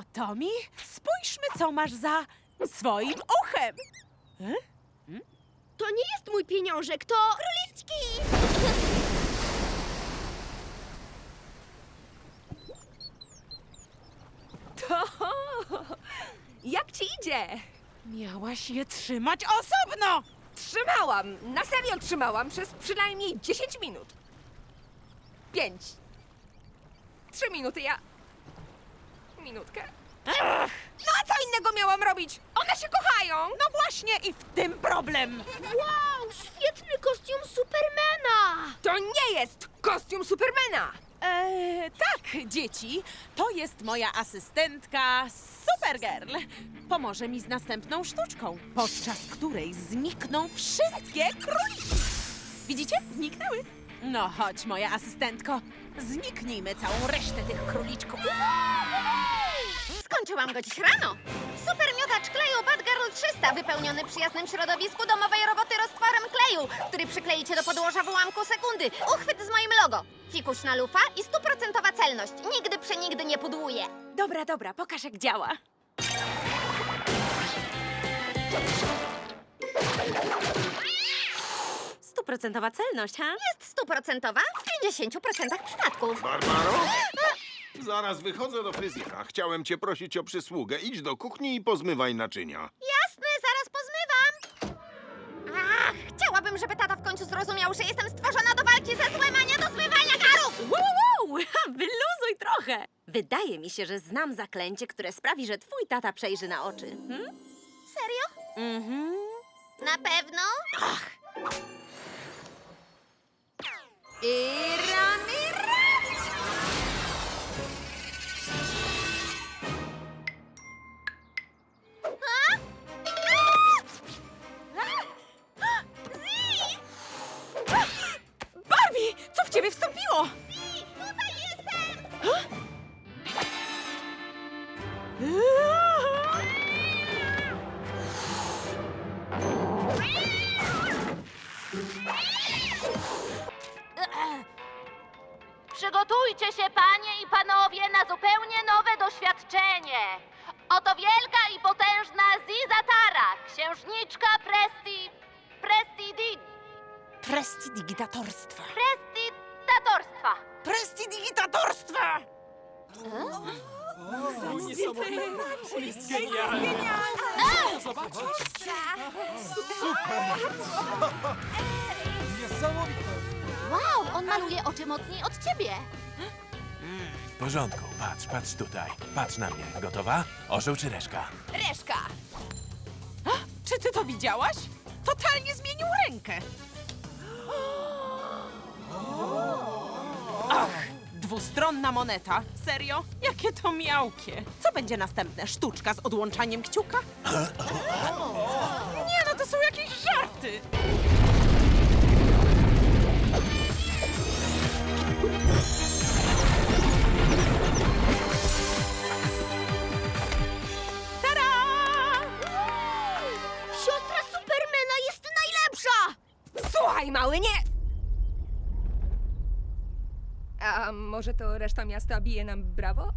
O, Tomi, spójrzmy, co masz za swoim uchem. To nie jest mój pieniążek, to... Króliczki! To... Jak ci idzie? Miałaś je trzymać osobno. Trzymałam, na serio trzymałam przez przynajmniej 10 minut. Pięć. Trzy minuty, ja... Minutkę. No a co innego miałam robić? One się kochają! No właśnie i w tym problem. Wow, świetny kostium Supermana! To nie jest kostium Supermana! Eee, tak, dzieci, to jest moja asystentka Supergirl. Pomoże mi z następną sztuczką, podczas której znikną wszystkie króliki. Widzicie? Zniknęły. No chodź, moja asystentko. Zniknijmy całą resztę tych króliczków. Skończyłam go dziś rano. Super miotacz kleju Batgirl 300 wypełniony przyjaznym środowisku domowej roboty roztworem kleju, który przykleicie do podłoża w ułamku sekundy. Uchwyt z moim logo. Fikuśna lufa i stuprocentowa celność. Nigdy przenigdy nie pudłuje. Dobra, dobra, pokaż jak działa. Stuprocentowa celność, ha? Jest stuprocentowa w 50% przypadków. Barbaro? Zaraz wychodzę do fryzjera. Chciałem cię prosić o przysługę. Idź do kuchni i pozmywaj naczynia. Jasne, zaraz pozmywam. Ach, chciałabym, żeby tata w końcu zrozumiał, że jestem stworzona do walki ze złem, a nie do zmywania garów. Wow, wow, wyluzuj trochę. Wydaje mi się, że znam zaklęcie, które sprawi, że twój tata przejrzy na oczy. Hmm? Serio? Mhm. Na pewno? I rami Przygotujcie się, panie i panowie, na zupełnie nowe doświadczenie. Oto wielka i potężna Zizatara, księżniczka Presti... Prestidi... Prestidigitatorstwa. Prestidatorstwa. Prestidigitatorstwa! Wow, on maluje oczy mocniej od ciebie. W porządku, patrz, patrz tutaj. Patrz na mnie. Gotowa? Orzeł czy reszka? Reszka. Czy ty to widziałaś? Totalnie zmienił rękę. Ach, dwustronna moneta. Serio? Jakie to miałkie. Co będzie następne? Sztuczka z odłączaniem kciuka? Nie no, to są jakieś żarty. Może to reszta miasta bije nam brawo?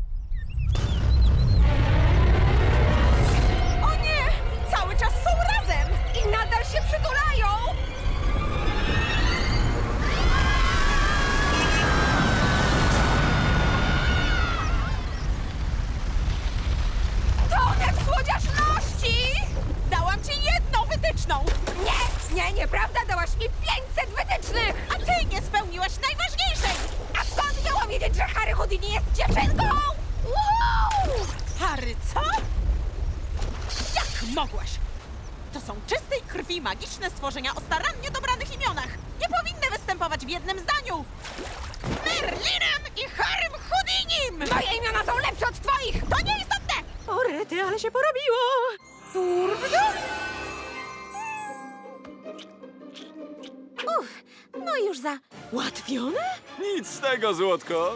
O nie! Cały czas są razem! I nadal się przytulają! Houdini jest dziewczynką? Wow! Harry, co? Jak mogłaś? To są czystej krwi magiczne stworzenia o starannie dobranych imionach. Nie powinny występować w jednym zdaniu. Z Merlinem i Harrym Houdinim! Moje imiona są lepsze od twoich! To nieistotne! O rety, ale się porobiło! Uff, no już za... Łatwione? Nic z tego, złotko.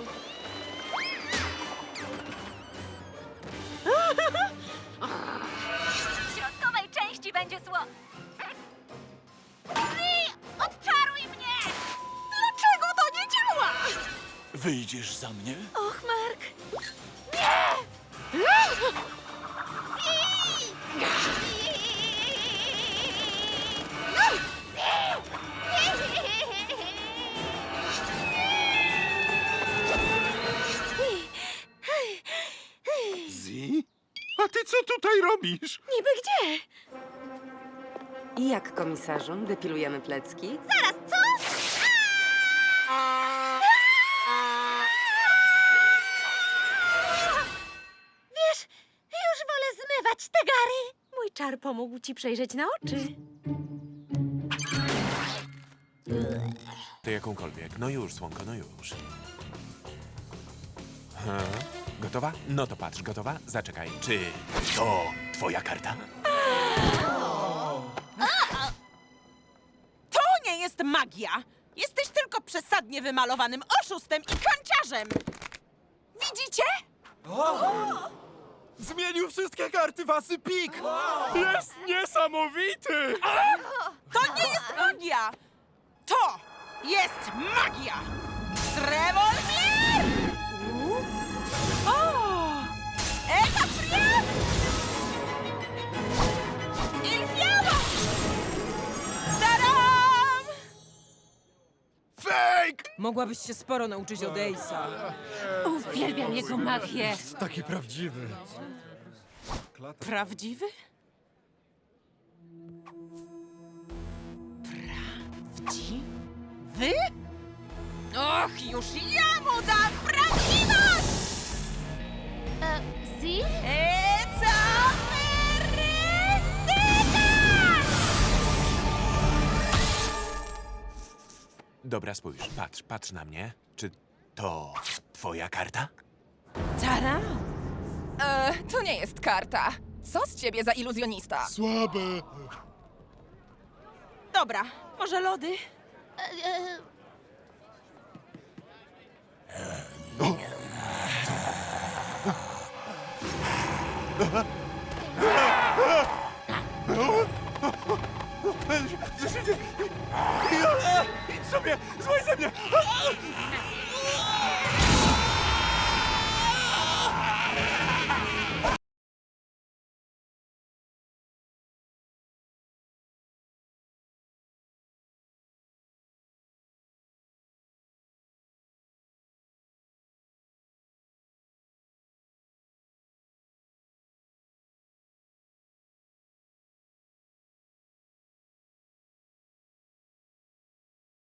Wyjdziesz za mnie? Och, Mark! Nie! Zi? A ty co tutaj robisz? Niby gdzie? I jak, komisarzu? Depilujemy plecki? Zaraz, czar pomógł ci przejrzeć na oczy. To jakąkolwiek. No już, słonko, no już. Ha? Gotowa? No to patrz, gotowa? Zaczekaj. Czy to twoja karta? To nie jest magia! Jesteś tylko przesadnie wymalowanym oszustem i kanciarzem! Widzicie? Zmienił wszystkie karty wasy pik! Jest niesamowity! To nie jest magia! To jest magia! Z! Mogłabyś się sporo nauczyć od Ace'a. Uwielbiam jego magię. Taki prawdziwy. Prawdziwy? Prawdziwy? Och, już ja mu dam prawdziwość! E, Dobra, spójrz, patrz, patrz na mnie. Czy to twoja karta? Tara! E, to nie jest karta. Co z ciebie za iluzjonista? Słabe. Dobra, może lody? E, e, 为什么你？